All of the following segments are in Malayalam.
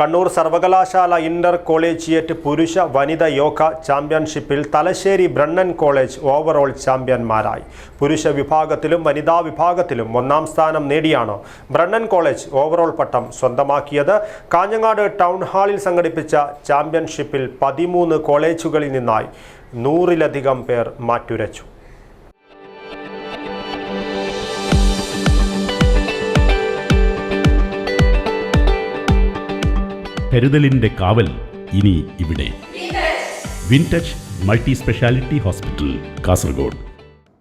കണ്ണൂർ സർവകലാശാല ഇന്റർ കോളേജിയറ്റ് പുരുഷ വനിത യോഗ ചാമ്പ്യൻഷിപ്പിൽ തലശ്ശേരി ബ്രണ്ണൻ കോളേജ് ഓവറോൾ ചാമ്പ്യന്മാരായി. പുരുഷ വിഭാഗത്തിലും വനിതാ വിഭാഗത്തിലും ഒന്നാം സ്ഥാനം നേടിയാണ് ബ്രണ്ണൻ കോളേജ് ഓവറോൾ പട്ടം സ്വന്തമാക്കിയത്. കാഞ്ഞങ്ങാട് ടൗൺ ഹാളിൽ സംഘടിപ്പിച്ച ചാമ്പ്യൻഷിപ്പിൽ പതിമൂന്ന് കോളേജുകളിൽ നിന്നായി നൂറിലധികം പേർ മാറ്റുരച്ചു. കരുതലിന്റെ കാവൽ ഇനി ഇവിടെ. Wintouch multi speciality hospital Kasaragod.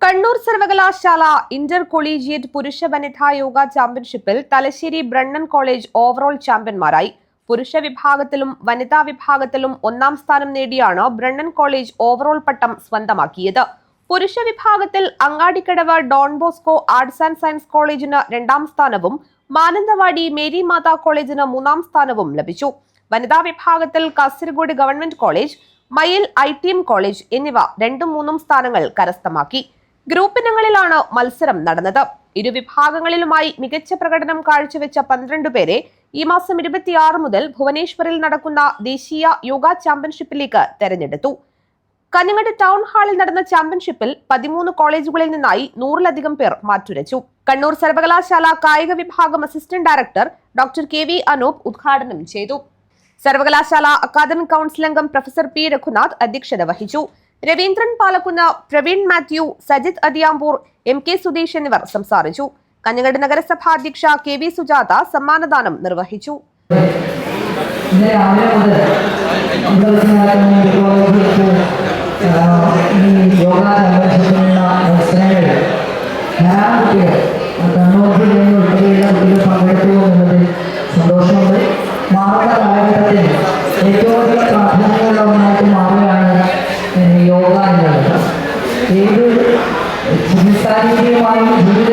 Kannur സർവകലാശാല ഇന്റർ കൊളീജിയറ്റ് പുരുഷ വനിതാ യോഗ ചാമ്പ്യൻഷിപ്പിൽ തലശ്ശേരി ബ്രണ്ണൻ കോളേജ് ഓവറോൾ ചാമ്പ്യന്മാരായി. പുരുഷ വിഭാഗത്തിലും വനിതാ വിഭാഗത്തിലും ഒന്നാം സ്ഥാനം നേടിയാണ് ബ്രണ്ണൻ കോളേജ് ഓവറോൾ പട്ടം സ്വന്തമാക്കിയത്. പുരുഷ വിഭാഗത്തിൽ Angadikadavu Don Bosco arts and science കോളേജിന് രണ്ടാം സ്ഥാനവും മാനന്തവാടി മേരി മാതാ കോളേജിന് മൂന്നാം സ്ഥാനവും ലഭിച്ചു. വനിതാ വിഭാഗത്തിൽ Kasaragod government college Mayyil I T M college എന്നിവ രണ്ടും മൂന്നും സ്ഥാനങ്ങൾ കരസ്ഥമാക്കി. ഗ്രൂപ്പ് ഇനങ്ങളിലാണ് മത്സരം നടന്നത്. ഇരു വിഭാഗങ്ങളിലുമായി മികച്ച പ്രകടനം കാഴ്ചവെച്ച പന്ത്രണ്ട് പേരെ ഈ മാസം ഇരുപത്തിയാറ് മുതൽ ഭുവനേശ്വറിൽ നടക്കുന്ന ദേശീയ യോഗ ചാമ്പ്യൻഷിപ്പിലേക്ക് തെരഞ്ഞെടുത്തു. കഞ്ഞങ്ങാട് ടൗൺ ഹാളിൽ നടന്ന ചാമ്പ്യൻഷിപ്പിൽ പതിമൂന്ന് കോളേജുകളിൽ നിന്നായി നൂറിലധികം പേർ മാറ്റുരച്ചു. കണ്ണൂർ സർവകലാശാല കായിക വിഭാഗം assistant director doctor K V Anoop ഉദ്ഘാടനം ചെയ്തു. സർവകലാശാല അക്കാദമിക് കൗൺസിൽ അംഗം പ്രൊഫസർ പി രഘുനാഥ് അധ്യക്ഷത വഹിച്ചു. രവീന്ദ്രൻ പാലക്കുന്ന പ്രവീൺ മാത്യു സജിത് അതിയാമ്പൂർ എം കെ സുധീഷ് എന്നിവർ സംസാരിച്ചു. കഞ്ഞങ്ങാട് നഗരസഭാ അധ്യക്ഷ കെ വി സുജാത സമ്മാനദാനം നിർവഹിച്ചു. രാവിലെ മുതൽ ഈ കോളേജിൽ വെച്ച് ഈ യോഗ ചാമ്പ്യൻഷിപ്പിനുള്ള മത്സരങ്ങളിൽ ധാരാളം കുട്ടികൾ കണ്ണൂർ ജില്ലയിൽ ഉൾപ്പെടെയുള്ള കുട്ടികൾ പങ്കെടുത്തു എന്നുള്ളതിൽ സന്തോഷമുണ്ട് മാറുന്ന കാലഘട്ടത്തിൽ ഏറ്റവും അധികം പ്രാധാന്യമുള്ള ഒന്നായിട്ട് മാറുകയാണ് ഏഹ് യോഗ എന്നുള്ളത് ഏത് ചികിത്സാ രീതിയുമായും ജീവിത